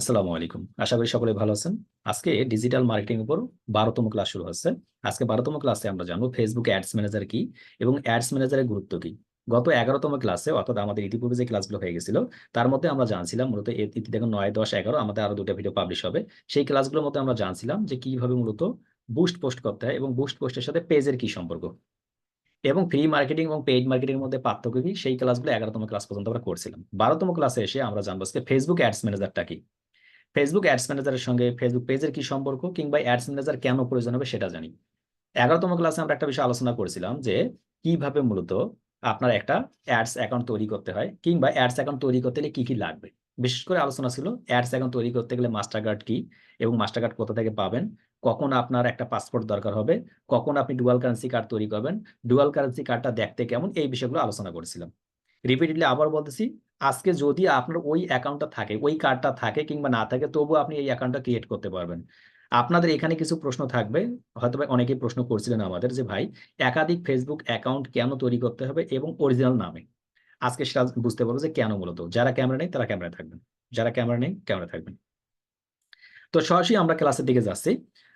আসসালামু আলাইকুম। আশা করি সকলে ভালো আছেন। আজকে ডিজিটাল মার্কেটিং উপর বারোতম ক্লাস শুরু হচ্ছে। আজকে বারোতম ক্লাসে আমরা জানব ফেসবুক অ্যাডস ম্যানেজার কি এবং অ্যাডস ম্যানেজারের গুরুত্ব কি। গত এগারোতম ক্লাসে অর্থাৎ আমাদের ইতিপূর্বে যে ক্লাসগুলো হয়ে গেছিল, তার মধ্যে আমরা জানছিলাম মূলত দেখুন নয়, দশ, এগারো, আমাদের আরও দুটো ভিডিও পাবলিশ হবে। সেই ক্লাসগুলোর মধ্যে আমরা জানছিলাম যে কীভাবে মূলত বুস্ট পোস্ট করতে হয় এবং বুস্ট পোস্টের সাথে পেজের কি সম্পর্ক। এবং ফ্রি মার্কেটিং এবং পেইড মার্কেটিং এর মধ্যে পার্থক্য কি, সেই ক্লাসগুলো এগারোতম ক্লাস পর্যন্ত আমরা করছিলাম। বারোতম ক্লাসে এসে আমরা জানব আজকে ফেসবুক অ্যাডস ম্যানেজারটা কি। ফেসবুক অ্যাডস ম্যানেজারের সঙ্গে ফেসবুক পেজের কি সম্পর্ক কিংবা অ্যাডস ম্যানেজার কেন প্রয়োজন হবে সেটা জানি। এগারোতম ক্লাসে আমরা একটা বিষয় আলোচনা করেছিলাম যে কীভাবে মূলত আপনার একটা অ্যাডস অ্যাকাউন্ট তৈরি করতে হয় কিংবা অ্যাডস অ্যাকাউন্ট তৈরি করতে গেলে কি কি লাগবে। বিশেষ করে আলোচনা ছিল অ্যাডস অ্যাকাউন্ট তৈরি করতে গেলে মাস্টার কার্ড কি এবং মাস্টার কার্ড কোথা থেকে পাবেন, কখন আপনার একটা পাসপোর্ট দরকার হবে, কখন আপনি ডুয়াল কারেন্সি কার্ড তৈরি করবেন ডুয়াল কারেন্সি কার্ডটা দেখতে কেমন, এই বিষয়গুলো আলোচনা করেছিলাম। রিপিটেডলি আবার বলতেছি আজকে যদি আপনার ওই অ্যাকাউন্টটা থাকে, ওই কার্ডটা থাকে কিংবা না থাকে, তবুও আপনি এই অ্যাকাউন্টটা ক্রিয়েট করতে পারবেন। আপনাদের এখানে কিছু প্রশ্ন থাকবে হয়তো অনেকেই প্রশ্ন করছিলেন আমাদের যে, ভাই, একাধিক ফেসবুক অ্যাকাউন্ট কেন তৈরি করতে হবে এবং অরিজিনাল নামে? আজকে সেটা বুঝতে পারব যে, কেন মূলত? যারা ক্যামেরা নেই, তারা ক্যামেরা থাকবেন। যারা ক্যামেরা নেই ক্যামেরা থাকবেন। তো সরাসরি আমরা ক্লাসের দিকে যাচ্ছি।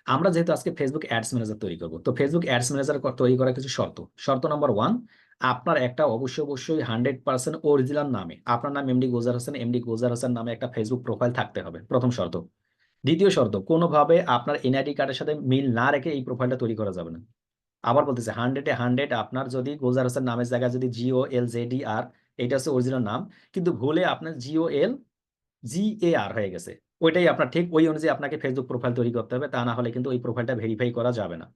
আমরা যেহেতু আজকে ফেসবুক অ্যাডস ম্যানেজার তৈরি করব, তো ফেসবুক অ্যাডস ম্যানেজার তৈরি করার কিছু শর্ত। শর্ত নাম্বার ওয়ান আপনার একটা অবশ্যই অবশ্যই হান্ড্রেড পার্সেন্ট অরিজিনাল নামে, আপনার নাম এমডি গোজার হোসেন এমডি গোজার হোসেন নামে একটা ফেসবুক প্রোফাইল থাকতে হবে, প্রথম শর্ত। দ্বিতীয় শর্ত, কোনোভাবে আপনার এনআইডি কার্ডের সাথে মিল না রেখে এই প্রোফাইলটা তৈরি করা যাবে না। আবার বলতেছে হান্ড্রেডে হান্ড্রেড আপনার যদি গোজার হোসেন নামের জায়গায় যদি জিও এল জেডি আর এটা হচ্ছে অরিজিনাল নাম, কিন্তু ভুলে আপনার জিও এল জি এ আর হয়ে গেছে। ওইটাই আপনার ঠিক ওই অনুযায়ী আপনাকে ফেসবুক প্রোফাইল তৈরি করতে হবে, তা না হলে কিন্তু ওই প্রোফাইলটা ভেরিফাই করা যাবে না।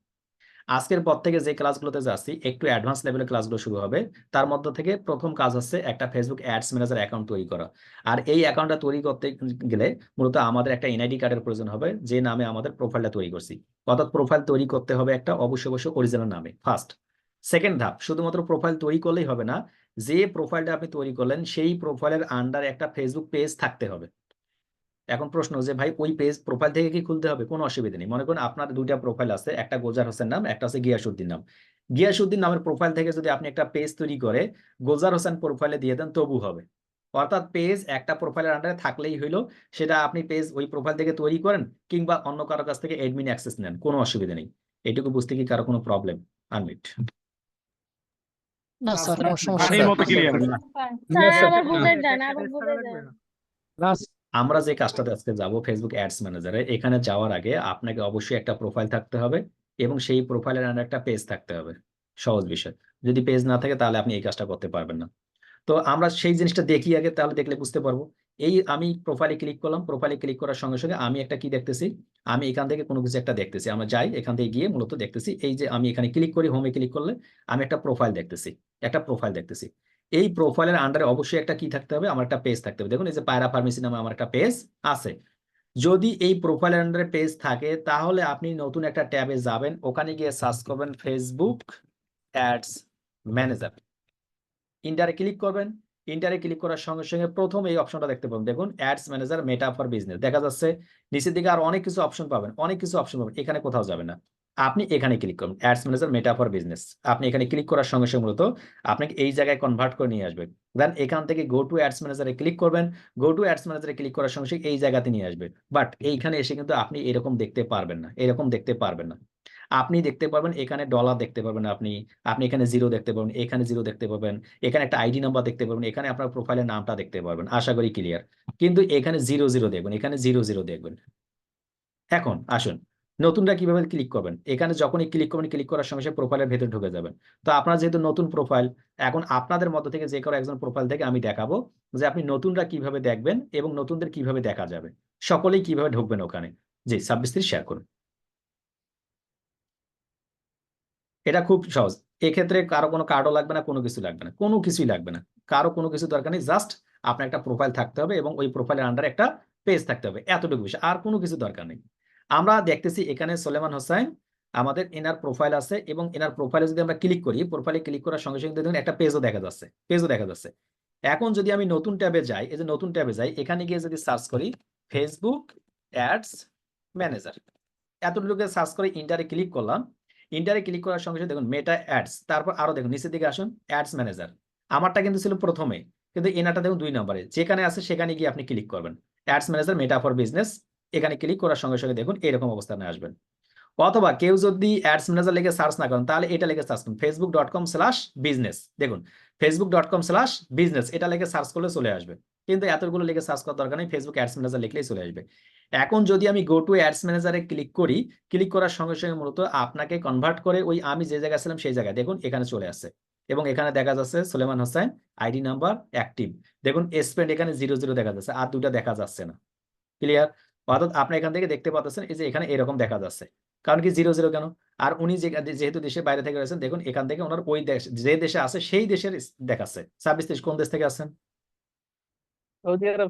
আজকের পর থেকে যে ক্লাসগুলোতে যাচ্ছি, একটু অ্যাডভান্স লেভেলের ক্লাসগুলো শুরু হবে। তার মধ্যে থেকে প্রথম কাজ হচ্ছে একটা ফেসবুক অ্যাডস ম্যানেজার অ্যাকাউন্ট তৈরি করা। আর এই অ্যাকাউন্টটা তৈরি করতে গেলে মূলত আমাদের একটা এনআইডি কার্ডের প্রয়োজন হবে, যে নামে আমাদের প্রোফাইলটা তৈরি করছি। অর্থাৎ প্রোফাইল তৈরি করতে হবে একটা অবশ্যই অবশ্যই অরিজিনাল নামে ফার্স্ট সেকেন্ড ধাপ, শুধুমাত্র প্রোফাইল তৈরি করলেই হবে না, যে প্রোফাইলটা আপনি তৈরি করলেন, সেই প্রোফাইলের আন্ডারে একটা ফেসবুক পেজ থাকতে হবে। এখন প্রশ্ন যে ভাই ওই পেজ প্রোফাইল থেকে কি খুলতে হবে? কোনো অসুবিধা নেই। মনে করুন আপনার দুইটা প্রোফাইল আছে একটা গোজার হোসেন নাম একটা হচ্ছে গিয়াসুদ্দিন নাম। গিয়াসুদ্দিন নামের প্রোফাইল থেকে যদি আপনি একটা পেজ তৈরি করে গোজার হোসেন প্রোফাইলে দিয়ে দেন তবু হবে। অর্থাৎ পেজ একটা প্রোফাইলের আন্ডারে থাকলেই হইল সেটা আপনি পেজ ওই প্রোফাইল থেকে তৈরি করেন কিংবা অন্য কারও কাছ থেকে এডমিন অ্যাক্সেস নেন কোনো অসুবিধা নেই। এটুকু বুঝতে কি কারও কোনো প্রবলেম আনমিট না স্যার সমস্যা ক্লিয়ার স্যার। আবার বুঝে দেন আবার বুঝে দেন আমরা যে কাজটাতে আজকে যাব ফেসবুক অ্যাডস ম্যানেজারে এখানে যাওয়ার আগে আপনাকে অবশ্যই একটা প্রোফাইল থাকতে হবে এবং সেই প্রোফাইলের আন্ডার একটা পেজ থাকতে হবে। সহজ বিষয়। যদি পেজ না থাকে তাহলে আপনি এই কাজটা করতে পারবেন না। তো আমরা সেই জিনিসটা দেখি আগে, তাহলে দেখলে বুঝতে পারব। এই আমি প্রোফাইলে ক্লিক করলাম প্রোফাইলে ক্লিক করার সঙ্গে সঙ্গে আমি একটা কি দেখতেছি? আমি এখান থেকে কোনো কিছু একটা দেখতেছি। আমরা যাই, এখান থেকে গিয়ে মূলত দেখতেছি, এই যে আমি এখানে ক্লিক করি হোমে ক্লিক করলে আমি একটা প্রোফাইল দেখতেছি, একটা প্রোফাইল দেখতেছি। এই প্রোফাইলের আন্ডারে অবশ্যই একটা কি থাকতে হবে? আমার একটা পেজ থাকতে হবে। দেখুন, এই যে পায়রা ফার্মেসি নামে আমার একটা পেজ আছে। যদি এই প্রোফাইলের আন্ডারে পেজ থাকে, তাহলে আপনি নতুন একটা ট্যাবে যাবেন। ওখানে গিয়ে সার্চ করবেন ফেসবুক অ্যাডস ম্যানেজার ইন্টারে ক্লিক করবেন। ইন্টারে ক্লিক করার সঙ্গে সঙ্গে প্রথম এই অপশনটা দেখতে পাবেন। দেখুন ads manager Meta for business দেখা যাচ্ছে, নিচের দিকে আর অনেক কিছু অপশন পাবেন, অনেক কিছু অপশন পাবেন। এখানে কোথাও যাবে না। আপনি এখানে ক্লিক করুন। Ads manager Meta for business আপনি এখানে ক্লিক করার সঙ্গে সঙ্গে মূলত আপনাকে এই জায়গায় কনভার্ট করে নিয়ে আসবে। দেন এখান থেকে গো টু অ্যাডস ম্যানেজারে ক্লিক করবেন। গো টু অ্যাডস ম্যানেজারে ক্লিক করার সঙ্গে সঙ্গে এই জায়গাতে নিয়ে আসবে। বাট এইখানে এসে কিন্তু আপনি এরকম দেখতে পারবেন না। এরকম দেখতে পারবেন না। আপনি দেখতে পারবেন এখানে ডলার দেখতে পারবেন আপনি। আপনি এখানে জিরো দেখতে পাবেন এখানে জিরো দেখতে পাবেন এখানে একটা আইডি নাম্বার দেখতে পারবেন। এখানে আপনার প্রোফাইলের নামটা দেখতে পারবেন। আশা করি ক্লিয়ার কিন্তু এখানে জিরো জিরো দেখবেন, এখানে জিরো জিরো দেখবেন। এখন আসুন। নতুনটা কীভাবে ক্লিক করবেন? এখানে যখনই ক্লিক করবেন ক্লিক করার সঙ্গে সঙ্গে প্রোফাইলের ভেতরে ঢুকে যাবেন। তো আপনার যেহেতু নতুন প্রোফাইল এখন আপনাদের মধ্য থেকে যে কোনো একজন প্রোফাইল থেকে আমি দেখাবো যে আপনি নতুনরা কীভাবে দেখবেন এবং নতুনদের কীভাবে দেখা যাবে। সকলেই কীভাবে ঢুকবেন ওখানে? জি ছাব্বিশ শেয়ার করুন। এটা খুব সহজ। এক্ষেত্রে কারও কোনো কার্ডও লাগবে না, কোনো কিছু লাগবে না। কোনো কিছুই লাগবে না। কারও কোনো কিছু দরকার নেই জাস্ট আপনার একটা প্রোফাইল থাকতে হবে এবং ওই প্রোফাইলের আন্ডারে একটা পেজ থাকতে হবে। এতটুকু বিষয়। আর কোনো কিছু দরকার নেই। আমরা দেখতেছি এখানে সোলেমান হোসেন আমাদের এনার প্রোফাইল আছে এবং এনার প্রোফাইলে যদি আমরা ক্লিক করি প্রোফাইলে ক্লিক করার সঙ্গে সঙ্গে দেখুন একটা পেজও দেখা যাচ্ছে পেজও দেখা যাচ্ছে। এখন যদি আমি নতুন ট্যাবে যাই, এই যে নতুন ট্যাবে যাই, এখানে গিয়ে যদি সার্চ করি ফেসবুক অ্যাডস ম্যানেজার এতটুকু সার্চ করে ইন্টারে ক্লিক করলাম ইন্টারে ক্লিক করার সঙ্গে সঙ্গে দেখুন মেটা অ্যাডস তারপর আরও দেখুন, নিচের দিকে আসুন অ্যাডস ম্যানেজার আমারটা কিন্তু ছিল প্রথমে, কিন্তু এনাটা দেখুন দুই নম্বরে, যেখানে আছে সেখানে গিয়ে আপনি ক্লিক করবেন। Ads manager Meta for business এখানে ক্লিক করার সঙ্গে সঙ্গে দেখুন এরকম অবস্থানে আসবেন। অথবা কেউ যদি অ্যাডস ম্যানেজার লিখে সার্চ না করেন, তাহলে এটা লিখে সার্চ করুন। Facebook dot com slash business দেখুন Facebook dot com slash business এটা লিখে সার্চ করলে চলে আসবে। কিন্তু এতগুলো লিখে সার্চ করার দরকার নেই ফেসবুক অ্যাডস ম্যানেজার লিখলেই চলে আসবে। এখন যদি আমি গো টু অ্যাডস ম্যানেজারে ক্লিক করি ক্লিক করার সঙ্গে সঙ্গে মূলত আপনাকে কনভার্ট করে ওই আমি যে জায়গায় ছিলাম সেই জায়গায়, দেখুন এখানে চলে আসছে। এবং এখানে দেখা যাচ্ছে Suleman Hossain ID number active দেখুন স্পেন্ড এখানে জিরো জিরো দেখা যাচ্ছে, আর দুটা দেখা যাচ্ছে না। ক্লিয়ার অর্থাৎ আপনি এখান থেকে দেখতে পাচ্ছেন এই যে এখানে এরকম দেখা যাচ্ছে। কারণ কি জিরো জিরো কেন? আর উনি যেহেতু দেশের বাইরে থেকে রয়েছেন দেখুন এখান থেকে ওনার ওই দেশ যে দেশে আছে সেই দেশের দেখাচ্ছে। ছাব্বিশ দেশ কোন দেশ থেকে আছেন? সৌদি আরব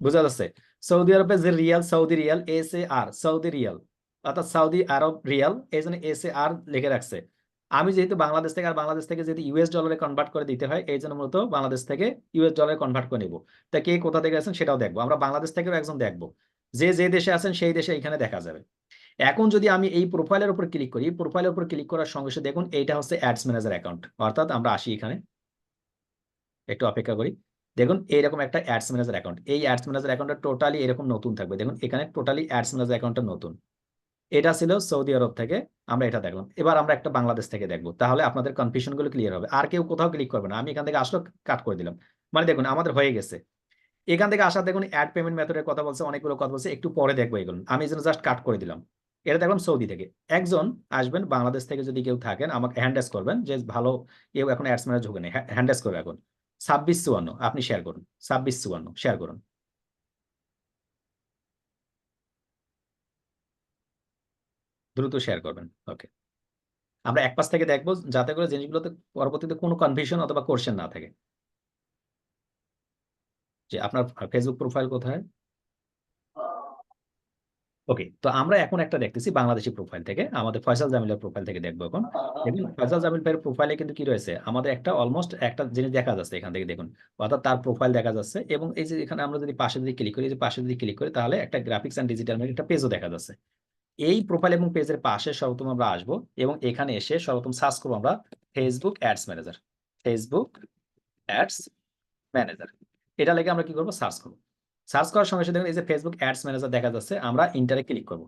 বোঝা যাচ্ছে। সৌদি আরবে যে Real Saudi Real S A R Saudi Real. অর্থাৎ সৌদি আরব রিয়াল এই জন্য এস এ আর লিখে রাখছে। আমি যেহেতু বাংলাদেশ থেকে আর বাংলাদেশ থেকে যদি ইউএস ডলারে কনভার্ট করে দিতে হয় এই জন্য মূলত বাংলাদেশ থেকে ইউএস ডলারে কনভার্ট করে নিব। তা কে কোথা থেকে আছেন সেটাও দেখব। আমরা বাংলাদেশ থেকেও একজন দেখব। যে যে দেশে আছেন, সেই দেশে এখানে দেখা যাবে। এখন যদি আমি এই প্রোফাইলের উপর ক্লিক করি প্রোফাইলের উপর ক্লিক করার সঙ্গে সঙ্গে দেখুন, এইটা হচ্ছে অ্যাডস ম্যানেজার অ্যাকাউন্ট অর্থাৎ আমরা আসি এখানে। একটু অপেক্ষা করি। দেখুন, এইরকম একটা অ্যাডস ম্যানেজার অ্যাকাউন্ট এই অ্যাডস ম্যানেজার অ্যাকাউন্টটা টোটালি এরকম নতুন থাকবে। দেখুন, এখানে টোটালি অ্যাডস ম্যানেজার অ্যাকাউন্টটা নতুন। এটা ছিল সৌদি আরব থেকে আমরা এটা দেখলাম। এবার আমরা একটা বাংলাদেশ থেকে দেখব। তাহলে আপনাদের কনফিউশনগুলো ক্লিয়ার হবে। আর কেউ কোথাও ক্লিক করবে না। আমি এখান থেকে আসলো কাট করে দিলাম। মানে দেখুন, আমাদের হয়ে গেছে। এখান থেকে আসা দেখুন অ্যাড পেমেন্ট মেথডের কথা বলছে, অনেকগুলো কথা বলছে, একটু পরে দেখব এগুলো। আমি যেন জাস্ট কাট করে দিলাম। এটা দেখলাম সৌদি থেকে। একজন আসবেন, বাংলাদেশ থেকে যদি কেউ থাকেন, আমাকে হ্যান্ডেস করবেন যে, ভালো, কেউ এখন অ্যাডস ম্যানেজ ঢুকে নেই হ্যান্ডেস করবে এখন। ছাব্বিশ চুয়ান্ন, আপনি শেয়ার করুন। ছাব্বিশ চুয়ান্ন শেয়ার করুন। দ্রুত শেয়ার করবেন ওকে আমরা এক পাশ থেকে দেখব, যাতে করে জিনিসগুলোতে পরবর্তীতে কোনো কনফিউশন অথবা কোশ্চেন না থাকে। যে আপনার ফেসবুক প্রোফাইল কোথায়? ওকে তো আমরা এখন একটা দেখতেছি বাংলাদেশি প্রোফাইল থেকে। আমাদের ফয়সাল জামিলের প্রোফাইল থেকে দেখব এখন। দেখুন, ফয়সাল জামিল ভাইয়ের প্রোফাইলে কিন্তু কি রয়েছে? আমাদের একটা অলমোস্ট একটা জিনিস দেখা যাচ্ছে এখান থেকে, দেখুন। অর্থাৎ তার প্রোফাইল দেখা যাচ্ছে এবং এই যে এখানে আমরা যদি পাশে যদি ক্লিক করি যে পাশে যদি ক্লিক করি, তাহলে একটা গ্রাফিক্স অ্যান্ড ডিজিটাল একটা পেজও দেখা যাচ্ছে। এই প্রোফাইল এবং পেজের পাশে সর্বপ্রথম আমরা আসব এবং এখানে এসে সর্বপ্রথম সার্চ করব আমরা Facebook ads manager Facebook ads manager এটা লেগে আমরা কি করব? সার্চ করব। সার্চ করার সঙ্গে সঙ্গে দেখুন, এই যে ফেসবুক অ্যাডস ম্যানেজার দেখা যাচ্ছে, আমরা ইন্টারে ক্লিক করব।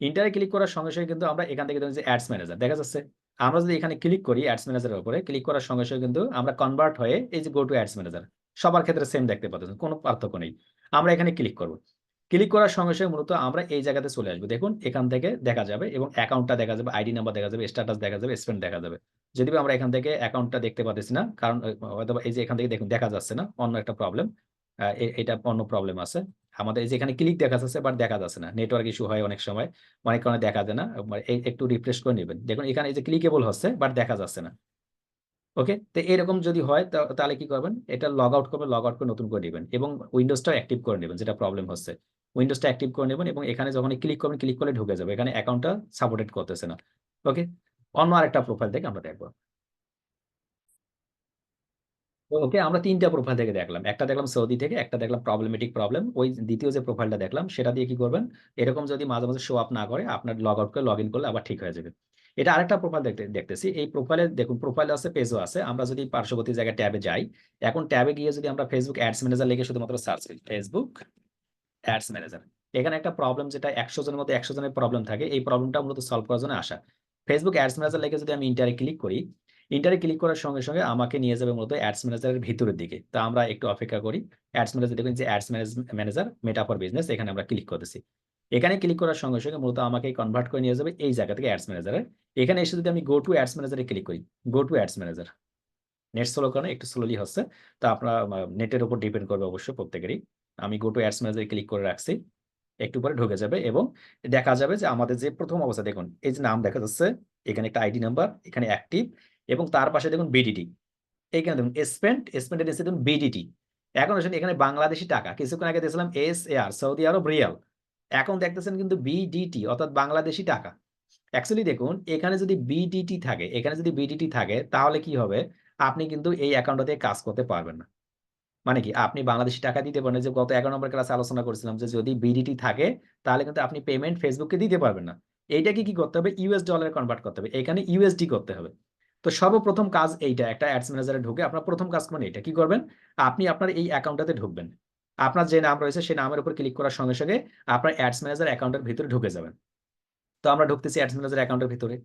ইন্টারে ক্লিক করার সঙ্গে সঙ্গে কিন্তু আমরা এখান থেকে দেখুন যে অ্যাডস ম্যানেজার দেখা যাচ্ছে। আমরা যদি এখানে ক্লিক করি অ্যাডস ম্যানেজারের উপরে ক্লিক করার সঙ্গে সঙ্গে কিন্তু আমরা কনভার্ট হয়ে এই যে গো টু অ্যাডস ম্যানেজার সবার ক্ষেত্রে সেম দেখতে পাচ্ছেন কোনো পার্থক্য নেই। আমরা এখানে ক্লিক করব। ক্লিক করার সঙ্গে সঙ্গে মূলত আমরা এই জায়গাতে চলে আসব। দেখুন, এখান থেকে দেখা যাবে এবং অ্যাকাউন্টটা দেখা যাবে আইডি নাম্বার দেখা যাবে স্ট্যাটাস দেখা যাবে স্পেন্ড দেখা যাবে। যদি আমরা এখান থেকে অ্যাকাউন্টটা দেখতে পাচ্ছি না, কারণ হয়তো এই যে এখান থেকে দেখুন, দেখা যাচ্ছে না, অন্য একটা প্রবলেম এটা অন্য প্রবলেম আছে। আমাদের এই যে এখানে ক্লিক দেখা যাচ্ছে বাট দেখা যাচ্ছে না। নেটওয়ার্ক ইস্যু হয় অনেক সময়, অনেক কারণে দেখা যায় না একটু রিফ্রেশ করে নেবেন। দেখুন, এখানে এই যে ক্লিকেবল হচ্ছে বাট দেখা যাচ্ছে না। ওকে তো এরকম যদি হয় তাহলে কি করবেন? এটা লগ আউট করবেন লগ আউট করে নতুন করে নেবেন এবং উইন্ডোজটা অ্যাক্টিভ করে নেবেন, যেটা প্রবলেম হচ্ছে। উইন্ডোজটা অ্যাক্টিভ করে নেবেন এবং এখানে যখন ক্লিক করবেন ক্লিক করলে ঢুকে যাবে। এখানে অ্যাকাউন্টটা সাপোর্টেড করতেছে না। ওকে অন্য আরেকটা প্রোফাইল থেকে আমরা দেখব। ওকে আমরা তিনটা প্রোফাইল থেকে দেখলাম। একটা দেখলাম সৌদি থেকে, একটা দেখলাম প্রবলেমেটিক প্রবলেম ওই দ্বিতীয় যে প্রোফাইলটা দেখলাম, সেটা দিয়ে কি করবেন? এরকম যদি মাঝে মাঝে শো আপ না করে, আপনার লগ আউট করে লগ ইন করলে আবার ঠিক হয়ে যাবে। এটা আরেকটা প্রোফাইল দেখতে, দেখতেছি। এই প্রোফাইলে দেখুন প্রোফাইল আছে পেজও আছে। আমরা যদি পার্শ্ববর্তী জায়গায় ট্যাবে যাই, এখন ট্যাবে গিয়ে যদি আমরা ফেসবুক অ্যাডস ম্যানেজার লিখে শুধুমাত্র সার্চ করি ফেসবুক অ্যাডস ম্যানেজার এখানে একটা প্রবলেম যেটা একশো জনের মধ্যে একশো জনের প্রবলেম থাকে, এই প্রবলেমটা মূলত সলভ করার জন্য আসা। ফেসবুক অ্যাডস ম্যানেজার লিখে যদি আমি ইন্টারে ক্লিক করি ইন্টারে ক্লিক করার সঙ্গে সঙ্গে আমাকে নিয়ে যাবে মূলত অ্যাডস ম্যানেজারের ভিতরের দিকে। তো আমরা একটু অপেক্ষা করি। অ্যাডস ম্যানেজার দেখুন যে ads manager Meta for business এখানে আমরা ক্লিক করতেছি। এখানে ক্লিক করার সঙ্গে সঙ্গে মূলত আমাকে কনভার্ট করে নিয়ে যাবে এই জায়গা থেকে অ্যাডস ম্যানেজারে এখানে এসে যদি আমি গো টু অ্যাডস ম্যানেজারে ক্লিক করি go to ads manager net slow কারণে একটু স্লোলি হচ্ছে। তা আপনার নেটের উপর ডিপেন্ড করবে অবশ্যই প্রত্যেকেরই। আমি গো টু অ্যাডস ম্যানেজারে ক্লিক করে রাখছি, একটু পরে ঢুকে যাবে এবং দেখা যাবে যে আমাদের যে প্রথম অবস্থা, দেখুন, এই যে নাম দেখা যাচ্ছে, এখানে একটা আইডি নাম্বার এখানে অ্যাক্টিভ এবং তার পাশে দেখুন বিডিটি এইখানে দেখুন স্পেন্ট স্পেন্টের নিচে দেখুন বিডিটি এখন আসলে এখানে বাংলাদেশি টাকা, কিছুক্ষণ আগে দেখছিলাম S A R Saudi Arab Real এখন দেখতেছেন কিন্তু বিডিটি অর্থাৎ বাংলাদেশি টাকা। অ্যাকচুয়ালি দেখুন, এখানে যদি বিডিটি থাকে, এখানে যদি বিডিটি থাকে, তাহলে কি হবে? আপনি কিন্তু এই অ্যাকাউন্টটাতে কাজ করতে পারবেন না। মানে কি, আপনি বাংলাদেশি টাকা দিতে পারেন যে গত এগারো নম্বর ক্লাসে আলোচনা করেছিলাম যে যদি বিডিটি থাকে, তাহলে কিন্তু আপনি পেমেন্ট ফেসবুককে দিতে পারবেন না। এইটাকে কি করতে হবে? ইউএস ডলারে কনভার্ট করতে হবে। এখানে ইউএসডি করতে হবে। তো সর্বপ্রথম কাজ এইটা, একটা অ্যাডস ম্যানেজারে ঢুকে আপনার প্রথম কাজ মানে এটা কি করবেন? আপনি আপনার এই অ্যাকাউন্টটাতে ঢুকবেন। আপনার যে নাম রয়েছে, সেই নামের উপর ক্লিক করার সঙ্গে সঙ্গে আপনার অ্যাডস ম্যানেজার অ্যাকাউন্টের ভিতরে ঢুকে যাবেন। তো আমরা ঢুকতেছি অ্যাডস ম্যানেজার অ্যাকাউন্টের ভিতরে।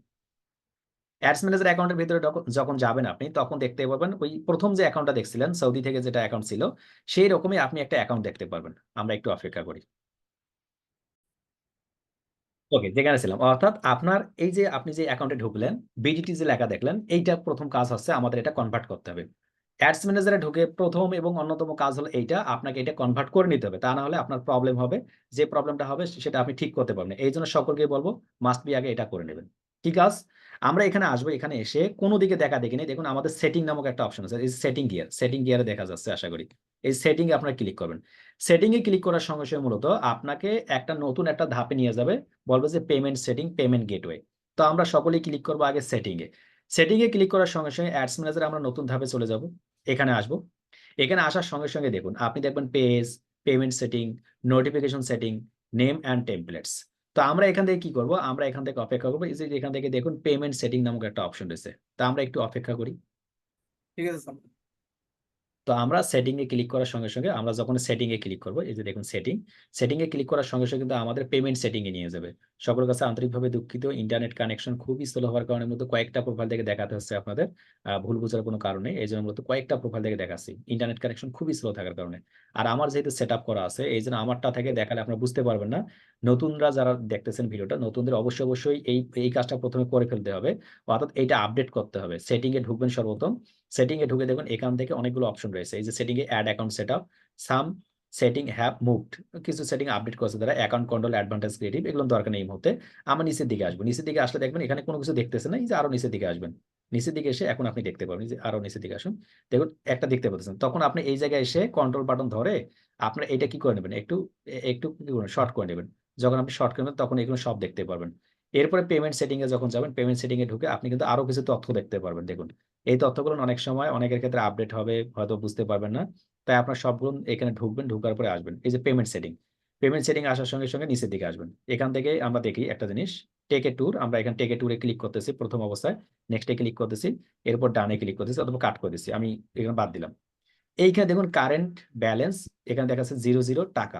অ্যাডস ম্যানেজার অ্যাকাউন্টের ভিতরে যখন- যাবেন আপনি, তখন দেখতে পাবেন ওই প্রথম যে অ্যাকাউন্টটা দেখছিলেন, সৌদি থেকে যেটা অ্যাকাউন্ট ছিল, সেই রকমই আপনি একটা অ্যাকাউন্ট দেখতে পারবেন। আমরা একটু অপেক্ষা করি। ওকে যেখানে ছিলাম। অর্থাৎ আপনার এই যে আপনি যে অ্যাকাউন্টে ঢুকলেন বিডিটি যে লেখা দেখলেন, এইটা প্রথম কাজ হচ্ছে আমাদের এটা কনভার্ট করতে হবে। অ্যাডস ম্যানেজারে ঢুকে প্রথম এবং অন্যতম কাজ হলো এইটা, আপনাকে এটা কনভার্ট করে নিতে হবে। তা না হলে আপনার প্রবলেম হবে, যে প্রবলেমটা হবে, সেটা আপনি ঠিক করতে পারবেন এই জন্য সকলকে বলব মাস্ট বি আগে এটা করে নেবেন। ঠিক আছে আমরা এখানে আসব, এখানে এসে কোনো দিকে দেখা দেখি নেই। দেখুন, আমাদের সেটিং নামক একটা অপশন আছে সেটিং গিয়ার সেটিং গিয়ারে দেখা যাচ্ছে, আশা করি। এই সেটিং এ আপনারা ক্লিক করবেন। সেটিং এ ক্লিক করার সঙ্গে সঙ্গে মূলত আপনাকে একটা নতুন একটা ধাপে নিয়ে যাবে, বলবে যে পেমেন্ট সেটিং পেমেন্ট গেটওয়ে তো আমরা সকলেই ক্লিক করব আগে সেটিং এ। সেটিং এ ক্লিক করার সঙ্গে সঙ্গে অ্যাডস ম্যানেজারে আমরা নতুন ধাপে চলে যাব, এখানে আসব। এখানে আসার সঙ্গে সঙ্গে দেখুন, আপনি দেখবেন page payment setting notification setting name and templates তো আমরা এখান থেকে কি করব? আমরা এখান থেকে অপেক্ষা করব। এখান থেকে দেখুন পেমেন্ট সেটিং নামক একটা অপশন রয়েছে। তা আমরা একটু অপেক্ষা করি। ঠিক আছে তো আমরা সেটিং এ ক্লিক করার সঙ্গে সঙ্গে আমরা যখন সেটিং এ ক্লিক করব, এই যে দেখুন সেটিং সেটিং এ ক্লিক করার সঙ্গে সঙ্গে কিন্তু আমাদের পেমেন্ট সেটিং এ নিয়ে যাবে। সকলের কাছে আন্তরিকভাবে দুঃখিত ইন্টারনেট কানেকশন খুবই স্লো হওয়ার কারণে মূলত কয়েকটা প্রোফাইল থেকে দেখাতে হচ্ছে আপনাদের ভুল বোঝার কোনো কারণে এই জন্য মূলত কয়েকটা প্রোফাইল থেকে দেখাচ্ছি ইন্টারনেট কানেকশন খুবই স্লো থাকার কারণে। আর আমার যেহেতু সেট আপ করা আছে, এই জন্য আমারটা থেকে দেখালে আপনারা বুঝতে পারবেন না, নতুনরা যারা দেখতেছেন ভিডিওটা, নতুনদের অবশ্যই অবশ্যই এই এই কাজটা প্রথমে করে ফেলতে হবে, অর্থাৎ এইটা আপডেট করতে হবে সেটিং এ ঢুকবেন সর্বপ্রথম সেটিং এ ঢুকে দেখুন, এখান থেকে অনেকগুলো অপশন রয়েছে। এই যে setting A ad account set up some setting have moved কিছু সেটিং আপডেট করেছে তারা অ্যাকাউন্ট কন্ট্রোল অ্যাডভান্টেজ ক্রিয়েটিভ এগুলো দরকার নেই মুহূর্তে। আমরা নিচের দিকে আসব। নিচের দিকে আসলে দেখবেন, এখানে কোনো কিছু দেখতেছে না, এই যে আরও নিচের দিকে আসবেন। নিচের দিকে এসে এখন আপনি দেখতে পাবেন যে আরও নিচের দিকে আসুন। দেখুন, একটা দেখতে পাচ্ছেন। তখন আপনি এই জায়গায় এসে কন্ট্রোল বাটন ধরে আপনার এটা কি করে নেবেন? একটু একটু শর্ট করে নেবেন। যখন আপনি শর্ট করবেন তখন এগুলো সব দেখতে পারবেন। এরপরে পেমেন্ট সেটিং এ যখন যাবেন পেমেন্ট সেটিং এ ঢুকে আপনি কিন্তু আরও কিছু তথ্য দেখতে পারবেন। দেখুন, এই তথ্যগুলো অনেক সময় অনেকের ক্ষেত্রে আপডেট হবে, হয়তো বুঝতে পারবেন না। তাই আপনার সবগুলো এখানে ঢুকবেন, ঢুকার পরে আসবেন। এই যে পেমেন্ট সেটিং পেমেন্ট সেটিং আসার সঙ্গে সঙ্গে নিচের দিকে আসবেন। এখান থেকে আমরা দেখি একটা জিনিস টেকে ট্যুর আমরা এখানে টেকে ট্যুরে ক্লিক করতেছি প্রথম অবস্থায় নেক্সটে ক্লিক করতেছি, এরপর ডানে ক্লিক করতেছি অথবা কাট করে দিচ্ছি আমি এখানে বাদ দিলাম। এইখানে দেখুন কারেন্ট ব্যালেন্স এখানে দেখা যাচ্ছে জিরো জিরো টাকা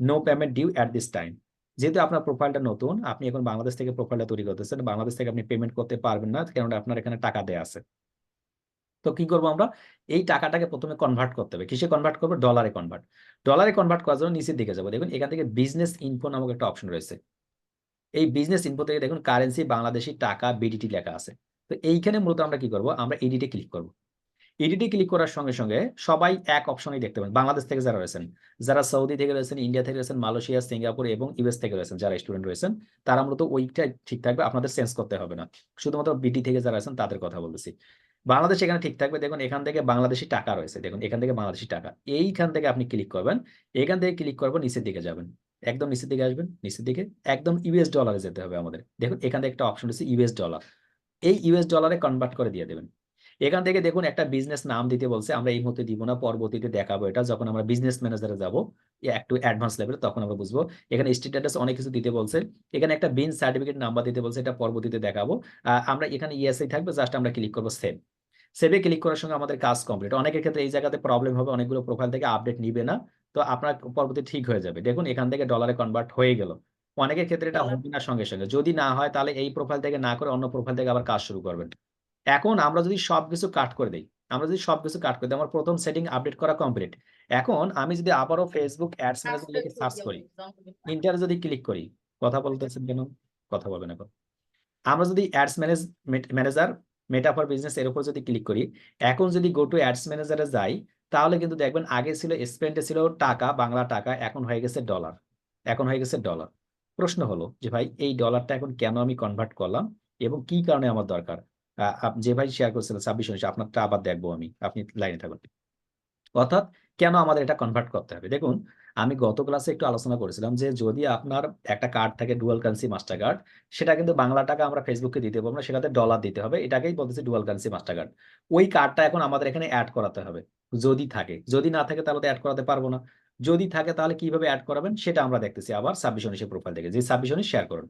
no payment due at this time যেহেতু আপনার প্রোফাইলটা নতুন, আপনি এখন বাংলাদেশ থেকে প্রোফাইলটা তৈরি করতেছেন, বাংলাদেশ থেকে আপনি পেমেন্ট করতে পারবেন না কারণ আপনার এখানে টাকা দেয়া আছে। তো কি করব আমরা? এই টাকাটাকে প্রথমে কনভার্ট করতে হবে। কিসে কনভার্ট করব? ডলারে কনভার্ট ডলারে কনভার্ট করার জন্য নিচের দিকে যাব। দেখুন, এখান থেকে বিজনেস ইনফো নামক একটা অপশন রয়েছে। এই বিজনেস ইনফো থেকে দেখুন কারেন্সি বাংলাদেশি টাকা বিডিটি লেখা আছে। তো এইখানে মূলত আমরা কি করব? আমরা এডিটে ক্লিক করব। এডিটে ক্লিক করার সঙ্গে সঙ্গে সবাই এক অপশনেই দেখতে পাবেন বাংলাদেশ থেকে যারা রয়েছেন, যারা সৌদি থেকে রয়েছেন ইন্ডিয়া থেকে রয়েছেন মালয়েশিয়া সিঙ্গাপুর এবং ইউএস থেকে রয়েছেন, যারা স্টুডেন্ট রয়েছেন, তারা মূলত ওইটা ঠিক থাকবে, আপনাদের চেঞ্জ করতে হবে না। শুধুমাত্র বিটি থেকে যারা আছেন, তাদের কথা বলতেছি। বাংলাদেশ এখানে ঠিক থাকবে, দেখুন এখান থেকে বাংলাদেশি টাকা রয়েছে, দেখুন এখান থেকে বাংলাদেশি টাকা। এইখান থেকে আপনি ক্লিক করবেন, এখান থেকে ক্লিক করবেন নিচের দিকে যাবেন। একদম নিচের দিকে আসবেন, নিচের দিকে একদম ইউএস ডলারে যেতে হবে আমাদের। দেখুন এখান থেকে একটা অপশন রয়েছে ইউএস ডলার এই ইউএস ডলারে কনভার্ট করে দিয়ে দেবেন। এখান থেকে দেখুন একটা বিজনেস নাম দিতে বলছে আমরা এই মুহূর্তে দিব না পরবর্তীতে দেখাবো এটা। যখন আমরা বিজনেস ম্যানেজারে যাব একটু অ্যাডভান্স লেভেল তখন আমরা বুঝব। এখানে স্টেটাস অনেক কিছু দিতে বলছে। এখানে একটা বিন সার্টিফিকেট নাম্বার দিতে বলছে এটা পরবর্তীতে দেখাবো। আমরা এখানে ইএসআই থাকবে জাস্ট আমরা ক্লিক করব সেভ সেভে ক্লিক করার সঙ্গে আমাদের কাজ কমপ্লিট অনেকের ক্ষেত্রে এই জায়গাতে প্রবলেম হবে অনেকগুলো প্রোফাইল থেকে আপডেট নিবে না। তো আপনার পরবর্তী ঠিক হয়ে যাবে। দেখুন এখান থেকে ডলারে কনভার্ট হয়ে গেল। অনেকের ক্ষেত্রে এটা হবে না সঙ্গে সঙ্গে। যদি না হয় তাহলে এই প্রোফাইল থেকে না করে অন্য প্রোফাইল থেকে আবার কাজ শুরু করবেন। এখন আমরা যদি সবকিছু কাট করে দিই আমরা যদি সবকিছু কাট করে দিই আমার প্রথম সেটিং আপডেট করা কমপ্লিট এখন আমি যদি আবারও ফেসবুক অ্যাডস ম্যানেজার লিখে সার্চ করি ইন্টার যদি ক্লিক করি কথা বলতেছেন কেন? কথা বলবেন এখন। আমরা যদি ads manage manager Meta for business এর উপর যদি ক্লিক করি এখন যদি গো টু অ্যাডস ম্যানেজারে যাই তাহলে কিন্তু দেখবেন আগে ছিল স্পেন্ডে ছিল টাকা বাংলা টাকা এখন হয়ে গেছে ডলার এখন হয়ে গেছে ডলার প্রশ্ন হলো যে ভাই এই ডলারটা এখন কেন আমি কনভার্ট করলাম এবং কি কারণে আমার দরকার? যে ভাই শেয়ার করছিলেন ছাব্বিশ উনিশ আপনারটা আবার দেখব আমি, আপনি লাইনে থাকুন। অর্থাৎ কেন আমাদের এটা কনভার্ট করতে হবে? দেখুন, আমি গত ক্লাসে একটু আলোচনা করেছিলাম যে যদি আপনার একটা কার্ড থাকে ডুয়াল কারেন্সি মাস্টার কার্ড সেটা কিন্তু বাংলা টাকা আমরা ফেসবুকে দিতে পারব না, সেটাতে ডলার দিতে হবে, এটাকেই বলতেছি ডুয়াল কারেন্সি মাস্টার কার্ড ওই কার্ডটা এখন আমাদের এখানে অ্যাড করাতে হবে, যদি থাকে। যদি না থাকে তাহলে তো অ্যাড করাতে পারব না। যদি থাকে তাহলে কীভাবে অ্যাড করাবেন সেটা আমরা দেখতেছি আবার ছাব্বিশ উনিশের প্রোফাইল থেকে যে ছাব্বিশ উনিশ শেয়ার করুন।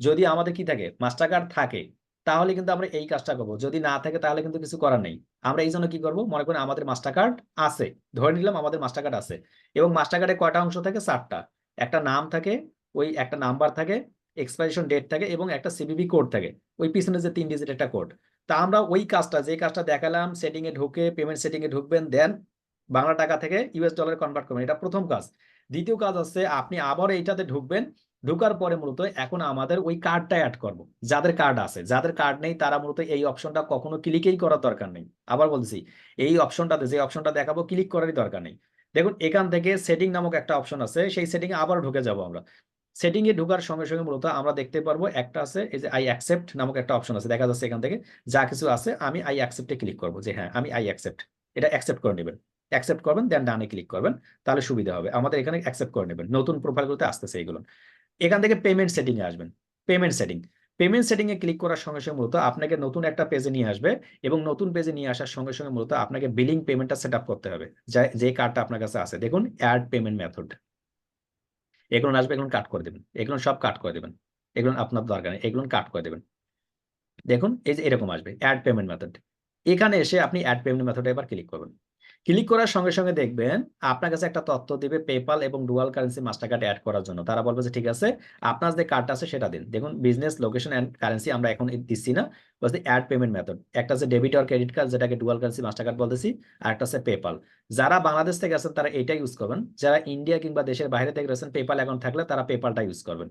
যদি আমাদের কি থাকে মাস্টার কার্ড থাকে তাহলে কিন্তু আমরা এই কাজটা করব। যদি না থাকে তাহলে কিন্তু কিছু করার নেই। আমরা এই জন্য কি করব? মনে করেন আমাদের মাস্টার কার্ড আছে। ধরে নিলাম আমাদের মাস্টার কার্ড আছে। এবং মাস্টার কার্ডে কয়টা অংশ থাকে? চারটা। একটা নাম থাকে, ওই একটা নাম্বার থাকে, এক্সপাইরেশন ডেট থাকে এবং একটা সিবিবি কোড থাকে। ওই পিছনে যে তিন ডিজিট একটা কোড। তা আমরা ওই কাজটা, যে কাজটা দেখালাম সেটিং এ ঢুকে পেমেন্ট সেটিং এ ঢুকবেন দেন বাংলা টাকা থেকে ইউএস ডলারে কনভার্ট করবেন। এটা প্রথম কাজ। দ্বিতীয় কাজ হচ্ছে আপনি আবার এইটাতে ঢুকবেন। ঢুকার পরে মূলত এখন আমাদের ওই কার্ডটা অ্যাড করব। যাদের কার্ড আছে, যাদের কার্ড নেই তারা মূলত এই অপশনটা কখনো ক্লিকেই করার দরকার নেই। আবার বলছি, এই অপশনটাতে যে অপশনটা দেখাবো ক্লিক করারই দরকার নেই। দেখুন, এখান থেকে সেটিং নামক একটা অপশন আছে, সেই সেটিং আবার ঢুকে যাব আমরা। সেটিং এ ঢোকার সঙ্গে সঙ্গে মূলত আমরা দেখতে পারব একটা আছে, এই যে আই অ্যাকসেপ্ট নামক একটা অপশন আছে। দেখা যাচ্ছে এখান থেকে যা কিছু আছে আমি আই অ্যাকসেপ্টে ক্লিক করব যে হ্যাঁ আমি আই অ্যাকসেপ্ট এটা অ্যাকসেপ্ট করে নেবেন। অ্যাকসেপ্ট করবেন দেন ডানে ক্লিক করবেন, তাহলে সুবিধা হবে। আমাদের এখানে অ্যাকসেপ্ট করে নেবেন। নতুন প্রোফাইলগুলোতে আসতেছে এগুলো। এখান থেকে পেমেন্ট সেটিং এ আসবেন পেমেন্ট সেটিং পেমেন্ট সেটিং এ ক্লিক করার সঙ্গে সঙ্গে মূলত আপনাকে নতুন একটা পেজে নিয়ে আসবে এবং নতুন পেজে নিয়ে আসার সঙ্গে সঙ্গে মূলত আপনাকে বিলিং পেমেন্টটা সেট আপ করতে হবে, যা- কার্ডটা আপনার কাছে আছে। দেখুন অ্যাড পেমেন্ট মেথড এগুলো আসবে, এগুলো কাট করে দেবেন। এগুলো সব কাট করে দেবেন। এগুলো আপনার দরকার নেই, এগুলো কাট করে দেবেন। দেখুন, এই যে এরকম আসবে অ্যাড পেমেন্ট মেথড এখানে এসে আপনি অ্যাড পেমেন্ট মেথডে এবার ক্লিক করবেন। ক্লিক করার সঙ্গে সঙ্গে দেখবেন আপনার কাছে একটা তথ্য দিবে পেপাল এবং dual currency master card add করার জন্য। তারা বলবে যে, ঠিক আছে, আপনার যে কার্ডটা আছে সেটা দিন। দেখুন বিজনেস লোকেশন অ্যান্ড কারেন্সি আমরা এখন দিচ্ছি না। বলতে অ্যাড পেমেন্ট মেথড একটা আছে ডেবিট আর ক্রেডিট কার্ড যেটাকে ডুয়াল কারেন্সি মাস্টার কার্ড বলতেছি, আর একটা আছে পেপাল যারা বাংলাদেশ থেকে আছেন তারা এটা ইউজ করবেন। যারা ইন্ডিয়া কিংবা দেশের বাইরে থেকে রয়েছেন পেপাল অ্যাকাউন্ট থাকলে তারা পেপালটা ইউজ করবেন।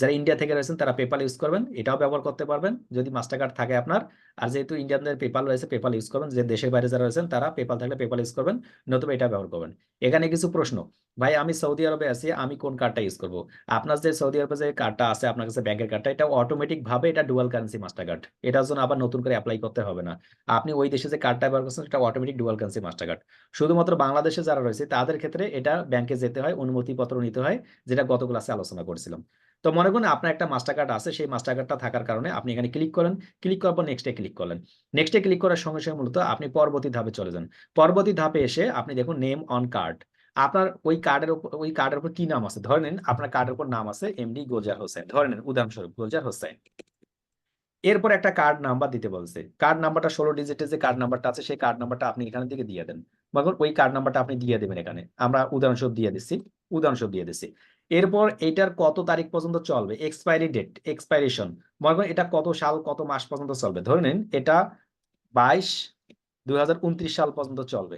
যারা ইন্ডিয়া থেকে রয়েছেন, তারা পেপাল ইউজ করবেন। এটাও ব্যবহার করতে পারবেন। যদি মাস্টার কার্ড থাকে আপনার, আর যেহেতু ইন্ডিয়ানদের পেপাল রয়েছে পেপাল ইউজ করবেন। যে দেশের বাইরে যারা রয়েছেন, তারা পেপাল থাকলে পেপাল ইউজ করবেন, নতুবা এটা ব্যবহার করবেন। এখানে কিছু প্রশ্ন। ভাই, আমি সৌদি আরবে আছি, আমি কোন কার্ডটা ইউজ করব? আপনার যে সৌদি আরবে যে কার্ডটা আছে, আপনার কাছে ব্যাংকের কার্ডটা এটা অটোমেটিক ভাবে এটা ডুয়াল কারেন্সি মাস্টার কার্ড এটার জন্য আবার নতুন করে অ্যাপ্লাই করতে হবে না। আপনি ওই দেশে যে কার্ডটা ব্যবহার করছেন এটা automatic dual currency master card শুধুমাত্র বাংলাদেশে যারা রয়েছে, তাদের ক্ষেত্রে এটা ব্যাংকে যেতে হয়, অনুমতিপত্র নিতে হয়, যেটা গত ক্লাসে আলোচনা করছিলাম। তো মনে করুন আপনার একটা মাস্টার কার্ড আছে, সেই মাস্টার কার্ডটা থাকার কারণে আপনি এখানে ক্লিক করেন ক্লিক করার পর নেক্সটে ক্লিক করলেন। নেক্সটে ক্লিক করার সঙ্গে সঙ্গে মূলত আপনি পরবর্তী ধাপে চলে যান। পরবর্তী ধাপে এসে আপনি দেখুন নেম অন কার্ড আপনার ওই কার্ডের উপর ওই কার্ডের উপর কি নাম আছে? ধরে নিন আপনার কার্ডের উপর নাম আছে এমডি গোলজার হোসেন ধরে নিন উদাহরণস্বরূপ গোলজার হোসেন এরপর একটা কার্ড নাম্বার দিতে বলছে। কার্ড নাম্বারটা ষোলো ডিজিটের যে কার্ড নাম্বারটা আছে, সেই কার্ড নাম্বারটা আপনি এখান থেকে দিয়ে দেন। মনে ওই কার্ড নাম্বারটা আপনি দিয়ে দেবেন এখানে। আমরা উদাহরণস্বরূপ দিয়ে দিচ্ছি, উদাহরণস্বরূপ দিয়ে দিচ্ছি। এরপর এটার কত তারিখ পর্যন্ত চলবে? এক্সপায়ারি ডেট এক্সপাইরেশন মনে করেন এটা কত সাল, কত মাস পর্যন্ত চলবে? ধরে নিন, এটা বাইশ দুই সাল পর্যন্ত চলবে।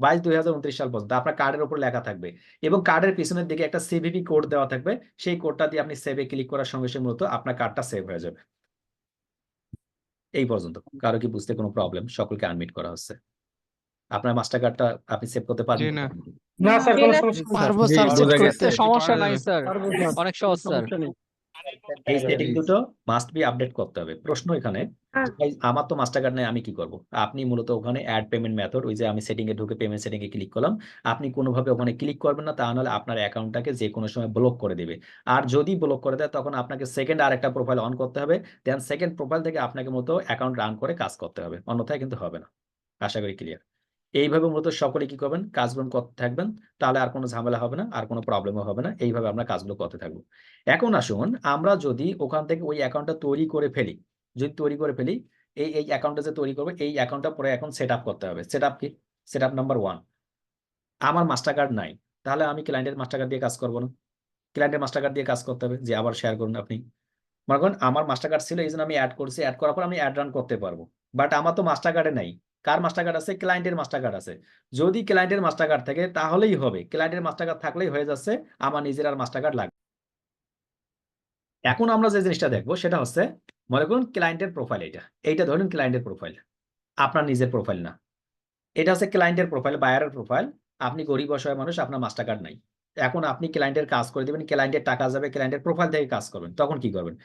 বাইশ দুই সাল পর্যন্ত, আপনার কার্ডের উপর লেখা থাকবে। এবং কার্ডের পিছনের দিকে একটা সিভিভি কোড দেওয়া থাকবে। সেই কোডটা দিয়ে আপনি সেভে ক্লিক করার সঙ্গে সঙ্গে মূলত আপনার কার্ডটা সেভ হয়ে যাবে। এই পর্যন্ত। কারও কি বুঝতে কোনো প্রবলেম সকলকে আনমিট করা হচ্ছে। আপনার মাস্টার কার্ডটা আপনি সেভ করতে পারবেন? না। স্যার কোনো সমস্যা নেই পারব স্যার গেছে। করতে। সমস্যা নাই স্যার। অনেক সহজ স্যার। এই সেটিং দুটো মাস্ট বি আপডেট করতে হবে। প্রশ্ন এখানে হ্যাঁ। আমার তো মাস্টার কার্ড নেই আমি কি করব? আপনি মূলত ওখানে অ্যাড পেমেন্ট মেথড ওই যে আমি সেটিং এ ঢুকে পেমেন্ট সেটিং এ ক্লিক করলাম আপনি কোনোভাবে ওখানে ক্লিক করবেন না তা নাহলে আপনার অ্যাকাউন্টটাকে যে কোনো সময় ব্লক করে দেবে। আর যদি ব্লক করে দেয় তখন আপনাকে সেকেন্ড আর একটা প্রোফাইল অন করতে হবে দেন সেকেন্ড প্রোফাইল থেকে আপনাকে মতো অ্যাকাউন্ট রান করে কাজ করতে হবে। অন্যথায় কিন্তু হবে না। আশা করি ক্লিয়ার এইভাবে মূলত সকলে কি করবেন? কাজগুলো করতে থাকবেন। তাহলে আর কোনো ঝামেলা হবে না, আর কোনো প্রবলেমও হবে না। এইভাবে আমরা কাজগুলো করতে থাকব। এখন আসুন, আমরা যদি ওখান থেকে ওই অ্যাকাউন্টটা তৈরি করে ফেলি, যদি তৈরি করে ফেলি, এই এই অ্যাকাউন্টটা যে তৈরি করব, এই অ্যাকাউন্টটা পরে এখন সেট করতে হবে। সেট কি? সেট আপ নাম্বার ওয়ান আমার মাস্টার কার্ড নাই। তাহলে আমি ক্লায়েন্টের মাস্টার কার্ড দিয়ে কাজ করব না। ক্লায়েন্টের মাস্টার কার্ড দিয়ে কাজ করতে হবে, যে আবার শেয়ার করুন আপনি। মনে করেন, আমার মাস্টার কার্ড ছিল এই জন্য আমি অ্যাড করছি। অ্যাড করার পর আমি অ্যাড রান করতে পারব। বাট আমার তো মাস্টার কার্ডে নাই। কার মাস্টার কার্ড আছে? ক্লায়েন্টের মাস্টার কার্ড আছে। যদি ক্লায়েন্টের মাস্টার কার্ড থাকে, তাহলেই হবে। ক্লায়েন্টের মাস্টার কার্ড থাকলেই হয়ে যাচ্ছে, আমার নিজের আর মাস্টার কার্ড লাগবে। এখন আমরা যে জিনিসটা দেখব, সেটা হচ্ছে, মনে করুন ক্লায়েন্টের প্রোফাইল এটা এইটা ধরুন ক্লায়েন্টের প্রোফাইল। আপনার নিজের প্রোফাইল না। এটা হচ্ছে ক্লায়েন্টের প্রোফাইল, বায়ারের প্রোফাইল। আপনি গরিব অসহায় মানুষ, আপনার মাস্টার কার্ড নাই। এখন আপনি ক্লায়েন্টের কাজ করে দেবেন, ক্লায়েন্টের টাকা যাবে, ক্লায়েন্টের প্রোফাইল থেকে কাজ করবেন। তখন কি করবেন?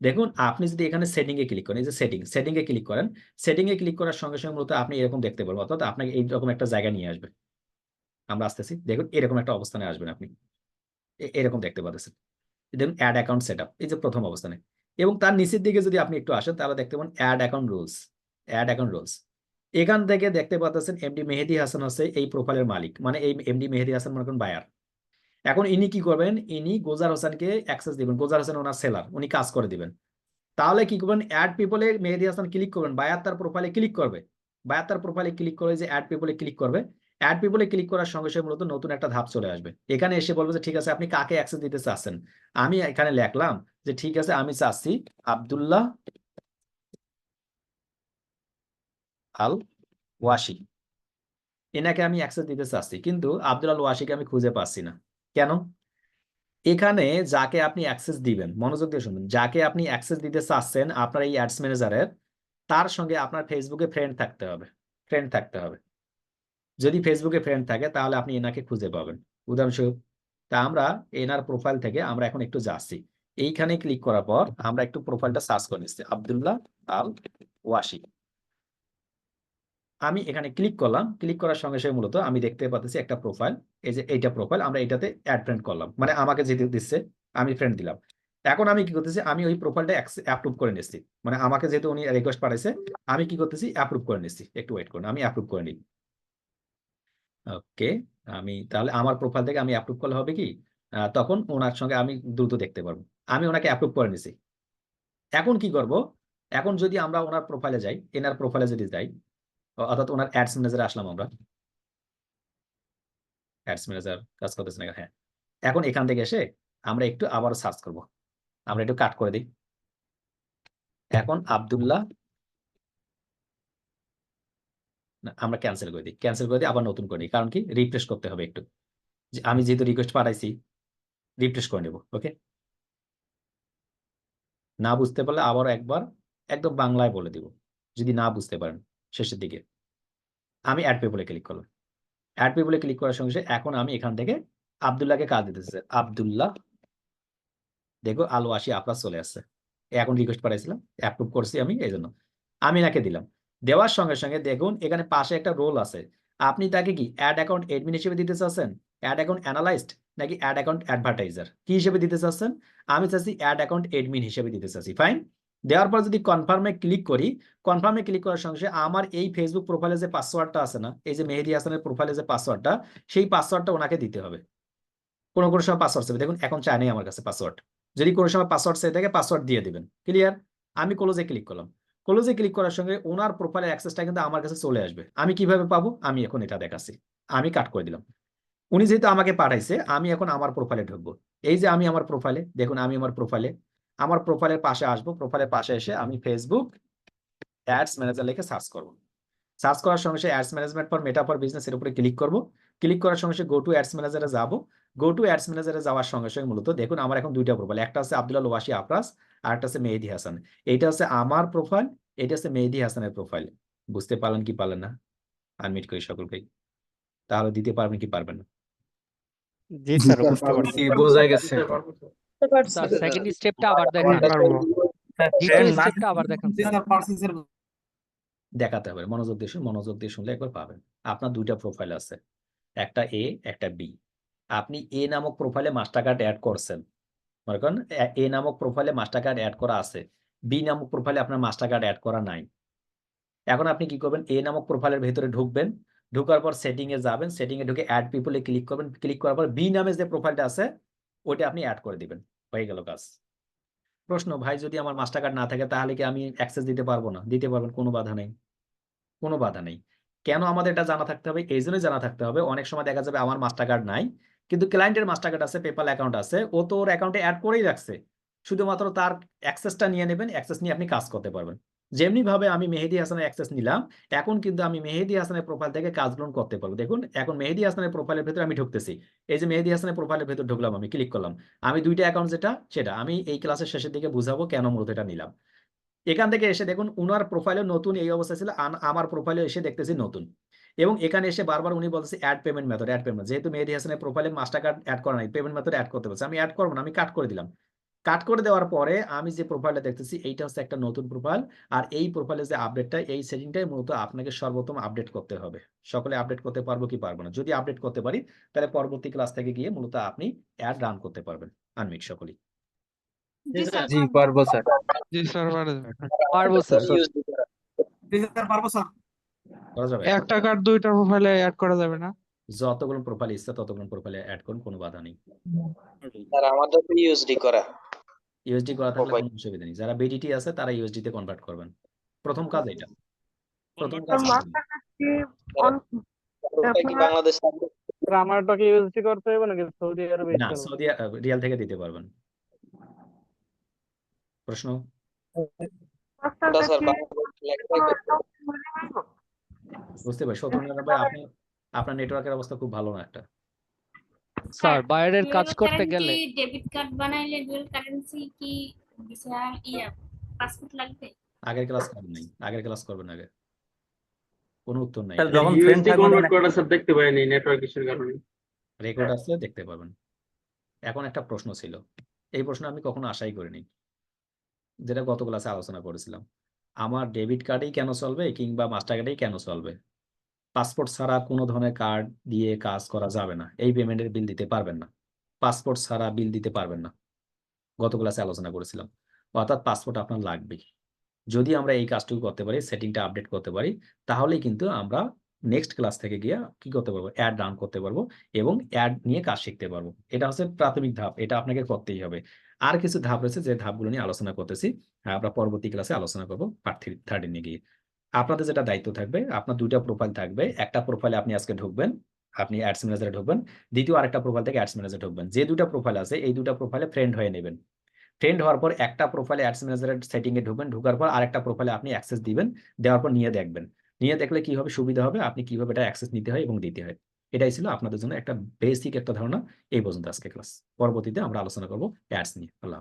দেখুন, আপনি যদি এখানে সেটিং এ ক্লিক করেন, এই যে সেটিং সেটিং এ ক্লিক করেন সেটিং এ ক্লিক করার সঙ্গে সঙ্গে মূলত আপনি এরকম দেখতে পারবেন, অর্থাৎ আপনাকে এইরকম একটা জায়গা নিয়ে আসবে। আমরা আসতেছি, দেখুন এরকম একটা অবস্থানে আসবেন আপনি। এরকম দেখতে পাচ্ছেন দেখুন অ্যাড অ্যাকাউন্ট সেট এই যে প্রথম অবস্থানে। এবং তার নিচের দিকে যদি আপনি একটু আসেন, তাহলে দেখতে পাবেন ad account rules ad account rules এখান থেকে দেখতে পাচ্ছেন এমডি মেহেদি হাসান হচ্ছে এই প্রোফাইলের মালিক মানে এই এমডি মেহেদি হাসান মনে করেন বায়ার এখন ইনি কি করবেন? ইনি গোজার হোসেনকে অ্যাক্সেস দিবেন। গোজার হোসেন ওনার সেলার উনি কাজ করে দিবেন। তাহলে কি করবেন? অ্যাড পিপলে মেহেদি হাসান ক্লিক করবেন। বায়ার তার প্রোফাইলে ক্লিক করবে। বায়ার তার প্রোফাইলে ক্লিক করে যে অ্যাড পিপলে ক্লিক করবে। অ্যাড পিপলে ক্লিক করার সঙ্গে সঙ্গে মূলত নতুন একটা ধাপ চলে আসবে। এখানে এসে বলবে যে, ঠিক আছে, আপনি কাকে অ্যাক্সেস দিতে চাচ্ছেন? আমি এখানে লিখলাম যে, ঠিক আছে, আমি চাচ্ছি আব্দুল্লাহ আল ওয়াশি এনাকে আমি অ্যাক্সেস দিতে চাচ্ছি, কিন্তু আব্দুল আল ওয়াশিকে আমি খুঁজে পাচ্ছি না। কেন? এখানে যাকে আপনি অ্যাক্সেস দিবেন, মনোযোগ দিয়ে শুনবেন যাকে আপনি অ্যাক্সেস দিতে চাচ্ছেন আপনার এই অ্যাডস ম্যানেজারের তার সঙ্গে আপনার ফেসবুকে ফ্রেন্ড থাকতে হবে ফ্রেন্ড থাকতে হবে। যদি ফেসবুকে ফ্রেন্ড থাকে, তাহলে আপনি এনাকে খুঁজে পাবেন। উদাহরণস্বরূপ, তা আমরা এনার প্রোফাইল থেকে আমরা এখন একটু যাচ্ছি। এইখানে ক্লিক করার পর আমরা একটু প্রোফাইলটা সার্চ করে নিচ্ছি। আব্দুল্লাহ আল ওয়াশি আমি এখানে ক্লিক করলাম ক্লিক করার সঙ্গে সঙ্গে মূলত আমি দেখতে পাচ্ছি একটা প্রোফাইল এই যে এইটা প্রোফাইল আমরা এটাতে অ্যাড ফ্রেন্ড করলাম। মানে আমাকে যেতে দিচ্ছে, আমি ফ্রেন্ড দিলাম। এখন আমি কি করতেছি, আমি ওই প্রোফাইলটা অ্যাপ্রুভ করে নিচ্ছি। মানে আমাকে যেহেতু উনি রিকোয়েস্ট পাঠাইছে, আমি কি করতেছি অ্যাপ্রুভ করে নিচ্ছি। একটু ওয়েট করুন, আমি অ্যাপ্রুভ করে নিই। ওকে আমি তাহলে আমার প্রোফাইল থেকে আমি অ্যাপ্রুভ করলে হবে কি তখন ওনার সঙ্গে আমি দ্রুত দেখতে পারব। আমি ওনাকে অ্যাপ্রুভ করে নিছি এখন কি করব, এখন যদি আমরা ওনার প্রোফাইলে যাই, এনার প্রোফাইলে যদি যাই অর্থাৎ ওনার অ্যাডস ম্যানেজারে আসলাম আমরা। অ্যাডস ম্যানেজার কাজ করতেছে না হ্যাঁ এখন এখান থেকে এসে আমরা একটু আবার সার্চ করব। আমরা একটু কাট করে দিই। এখন আব্দুল্লাহ না, আমরা ক্যান্সেল করে দিই। ক্যান্সেল করে দিই আবার নতুন করে দিই কারণ কি? রিফ্রেশ করতে হবে একটু। যে আমি যেহেতু রিকোয়েস্ট পাঠাইছি রিফ্রেশ করে নেব ওকে না বুঝতে পারলে আবার একবার একদম বাংলায় বলে দিব। যদি না বুঝতে পারেন। শেষের দিকে। আমি অ্যাড পেপলে ক্লিক করলাম। অ্যাড পেপলে ক্লিক করার সঙ্গে এখন আমি এখান থেকে আব্দুল্লাহকে কাজ দিতেছি আব্দুল্লাহ, দেখো আলো আসি আপনার চলে আসছে। এখন রিকোয়েস্ট পাঠাইছিলাম অ্যাপ্রুভ করছি আমি, এই জন্য। আমি নাকে দিলাম। দেওয়ার সঙ্গে সঙ্গে দেখুন, এখানে পাশে একটা রোল আছে। আপনি তাকে কি অ্যাড অ্যাকাউন্ট এডমিন হিসেবে দিতে চাচ্ছেন? অ্যাড অ্যাকাউন্ট অ্যানালাইস্ট নাকি অ্যাড অ্যাকাউন্ট অ্যাডভার্টাইজার কি হিসেবে দিতে চাচ্ছেন? আমি চাচ্ছি অ্যাড অ্যাকাউন্ট এডমিন হিসেবে দিতে চাচ্ছি। ফাইন দেওয়ার পর যদি কনফার্মে ক্লিক করি কনফার্মে ক্লিক করার সঙ্গে আমার এই ফেসবুক প্রোফাইলে যে পাসওয়ার্ডটা আছে না, এই যে মেহেদি হাসানের প্রোফাইলে যে পাসওয়ার্ডটা সেই পাসওয়ার্ডটা ওনাকে দিতে হবে। কোনো কোনো সময় পাসওয়ার্ড চাইবে দেখুন এখন চায় নেই আমার কাছে পাসওয়ার্ড যদি কোনো সময় পাসওয়ার্ড চাই থাকে পাসওয়ার্ড দিয়ে দেবেন। ক্লিয়ার আমি ক্লোজে ক্লিক করলাম। ক্লোজে ক্লিক করার সঙ্গে ওনার প্রোফাইলের অ্যাক্সেসটা কিন্তু আমার কাছে চলে আসবে। আমি কীভাবে পাবো? আমি এখন এটা দেখাচ্ছি। আমি কাট করে দিলাম। উনি যেহেতু আমাকে পাঠাইছে, আমি এখন আমার প্রোফাইলে ঢুকবো। এই যে আমি আমার প্রোফাইলে দেখুন আমি আমার প্রোফাইলে আমার প্রোফাইলের পাশে আসব প্রোফাইলের পাশে এসে আমি ফেসবুক অ্যাডস ম্যানেজার লিখে সার্চ করব। সার্চ করার সঙ্গে সঙ্গে ads management for Meta for business এর উপরে ক্লিক করব। ক্লিক করার সঙ্গে সঙ্গে গো টু অ্যাডস ম্যানেজারে যাব। গো টু অ্যাডস ম্যানেজারে যাওয়ার সঙ্গে সঙ্গে মূলত দেখুন আমার এখন দুইটা প্রোফাইল একটা আছে আব্দুল্লাহ ওয়াসি আফরাস আর একটা আছে মেহেদি হাসান। এইটা হচ্ছে আমার প্রোফাইল এটা হচ্ছে মেহেদি হাসানের প্রোফাইল বুঝতে পারলেন কি পারলেন না? আনমিট করি সকলকেই। তাহলে দিতে পারবেন কি পারবেন না? জি স্যার বুঝতে পারছি। বোঝা গেছে। স্যার সেকেন্ড স্টেপটা আবার দেখেন। স্টেপটা আবার দেখেন জি স্যার পারছি স্যার দেখাতে হবে। মনোযোগ দিয়ে মনোযোগ দিয়ে শুনলে একবার পাবেন। আপনার দুইটা প্রোফাইল আছে। একটা এ একটা বি আপনি এ নামক প্রোফাইলে মাস্টার কার্ড অ্যাড করছেন। মনে করেন এ নামক প্রোফাইলে মাস্টার কার্ড অ্যাড করা আছে। বি নামক প্রোফাইলে আপনার মাস্টার কার্ড অ্যাড করা নাই। এখন আপনি কি করবেন? এ নামক প্রোফাইলের ভেতরে ঢুকবেন। ঢোকার পর সেটিং এ যাবেন। সেটিং এ ঢুকে অ্যাড পিপলে ক্লিক করবেন। ক্লিক করার পর বি নামে যে প্রোফাইলটা আছে ওইটা আপনি অ্যাড করে দিবেন। হয়ে গেল কাজ। প্রশ্ন, ভাই, যদি আমার মাস্টার কার্ড না থাকে, তাহলে কি আমি অ্যাক্সেস দিতে পারব না? দিতে পারবেন, কোনো বাধা নেই। কোনো বাধা নেই। কেন আমাদের এটা জানা থাকতে হবে? এই জন্যই জানা থাকতে হবে। অনেক সময় দেখা যাবে আমার মাস্টার কার্ড নাই, কিন্তু ক্লায়েন্টের মাস্টার কার্ড আছে পেপাল অ্যাকাউন্ট আছে, ও তো ওর অ্যাকাউন্টে অ্যাড করেই রাখছে। শুধুমাত্র তার অ্যাক্সেসটা নিয়ে নেবেন অ্যাক্সেস নিয়ে আপনি কাজ করতে পারবেন। যেমনি ভাবে আমি মেহেদি হাসানের অ্যাক্সেস নিলাম, এখন কিন্তু আমি মেহেদি হাসানের প্রোফাইল থেকে কাজগুলো করতে পারব। দেখুন, এখন মেহেদি হাসানের প্রোফাইলের ভেতরে আমি ঢুকতেছি। এই যে মেহেদি হাসানের প্রোফাইলের ভেতর ঢুকলাম আমি ক্লিক করলাম। আমি দুইটা অ্যাকাউন্ট যেটা, সেটা। আমি এই ক্লাসের শেষের দিকে বুঝাবো কেন মূলত এটা নিলাম। এখান থেকে এসে দেখুন, উনার প্রোফাইলে নতুন এই অবস্থা ছিল আমার প্রোফাইলে এসে দেখতেছি নতুন। এবং এখানে এসে বারবার উনি বলতেছে add payment method add payment যেহেতু মেহেদি হাসানের প্রোফাইলে মাস্টার কার্ড অ্যাড করা নাই পেমেন্ট মেথড অ্যাড করতে বলছে। আমি অ্যাড করব না, আমি কাট করে দিলাম। কাট করে দেওয়ার পরে আমি যে প্রোফাইলটা দেখতেছি এইটা হচ্ছে একটা নতুন প্রোফাইল আর এই প্রোফাইলে যে আপডেটটা এই সেটিংটাই মূলত আপনাকে সর্বোত্তম আপডেট করতে হবে। সকলে আপডেট করতে পারব কি পারব না? যদি আপডেট করতে পারি তাহলে পরবর্তী ক্লাস থেকে গিয়ে মূলত আপনি অ্যাড রান করতে পারবেন। আনমিট সকলেই। জি পারব স্যার। জি স্যার পারব। পারব স্যার জি স্যার পারব স্যার। একটা কার্ড দুইটা প্রোফাইলে অ্যাড করা যাবে না? যতগুলো প্রোফাইল ইচ্ছা ততগুলো প্রোফাইলে অ্যাড করুন কোনো বাধা নেই। স্যার আমাদের তো ইউএসডি করা। ইউএসডি করা থাকলে কোনো অসুবিধা নেই। যারা বিডিটি আছে তারা ইউএসডি তে কনভার্ট করবেন। প্রথম কাজ এটা। প্রথম কাজ বাংলাদেশ আমারটাকে ইউএসডি করতে হবে নাকি সৌদি আরবে না সৌদি রিয়াল থেকে দিতে পারবেন। প্রশ্ন? বুঝতে পারি সতেরো নিরানব্বই আপনার আপনার নেটওয়ার্কের অবস্থা খুব ভালো না একটা। স্যার বাইরের কাজ করতে গেলে ডেবিট কার্ড বানাইলে ডুয়াল কারেন্সি কি ভিসা ইয়া? পাসপোর্ট লাগবে? আগের ক্লাস করেন নাই। আগের ক্লাস করবেন আগে। কোনো উত্তর নাই। স্যার যখন ফ্রেন্ড থাকবে কনভার্ট করা স্যার দেখতে পাইনি নেটওয়ার্ক ইস্যুর কারণে। রেকর্ড আছে দেখতে পাবেন। এখন একটা প্রশ্ন ছিল। এই প্রশ্ন আমি কখনো আশাই করিনি। যেটা গত ক্লাসে আলোচনা করেছিলাম। আমার ডেবিট কার্ডেই কেন চলবে কিংবা মাস্টার কার্ডেই কেন চলবে? পাসপোর্ট ছাড়া কোনো ধরনের কার্ড দিয়ে কাজ করা যাবে না। এই পেমেন্টের বিল দিতে পারবেন না। পাসপোর্ট ছাড়া বিল দিতে পারবেন না। গত ক্লাসে আলোচনা করেছিলাম। অর্থাৎ পাসপোর্ট আপনার লাগবেই যদি আমরা এই কাজটুকু করতে পারি সেটিংটা আপডেট করতে পারি তাহলেই কিন্তু আমরা নেক্সট ক্লাস থেকে গিয়ে কি করতে পারব? অ্যাড রান করতে পারব এবং অ্যাড নিয়ে কাজ শিখতে পারব। এটা হচ্ছে প্রাথমিক ধাপ। এটা আপনাকে করতেই হবে। আর কিছু ধাপ রয়েছে যে ধাপগুলো নিয়ে আলোচনা করতেছি। হ্যাঁ, আমরা পরবর্তী ক্লাসে আলোচনা করব পার্ট থ্রি থার্টি নিয়ে গিয়ে। আপনাদের যেটা দায়িত্ব থাকবে, আপনার দুইটা প্রোফাইল থাকবে। একটা প্রোফাইলে আপনি আজকে ঢুকবেন, আপনি অ্যাডস ম্যানেজারে ঢুকবেন। দ্বিতীয় আরেকটা প্রোফাইল থেকে অ্যাডস ম্যানেজারে ঢুকবেন। যে দুটো প্রোফাইল আছে, এই দুটো প্রোফাইলে ফ্রেন্ড হয়ে নেবেন। ফ্রেন্ড হওয়ার পর একটা প্রোফাইলে অ্যাডস ম্যানেজারের সেটিং এ ঢুকবেন, ঢোকার পর আরেকটা প্রোফাইলে আপনি অ্যাক্সেস দিবেন, দেওয়ার পর নিয়ে দেখবেন। নিয়ে দেখলে কি হবে? সুবিধা হবে, আপনি কীভাবে এটা অ্যাক্সেস নিতে হয় এবং দিতে হয়। এটাই ছিল আপনাদের জন্য একটা বেসিক একটা ধারণা এই পর্যন্ত আজকে ক্লাস পরবর্তীতে আমরা আলোচনা করব অ্যাডস নিয়ে। আল্লাহ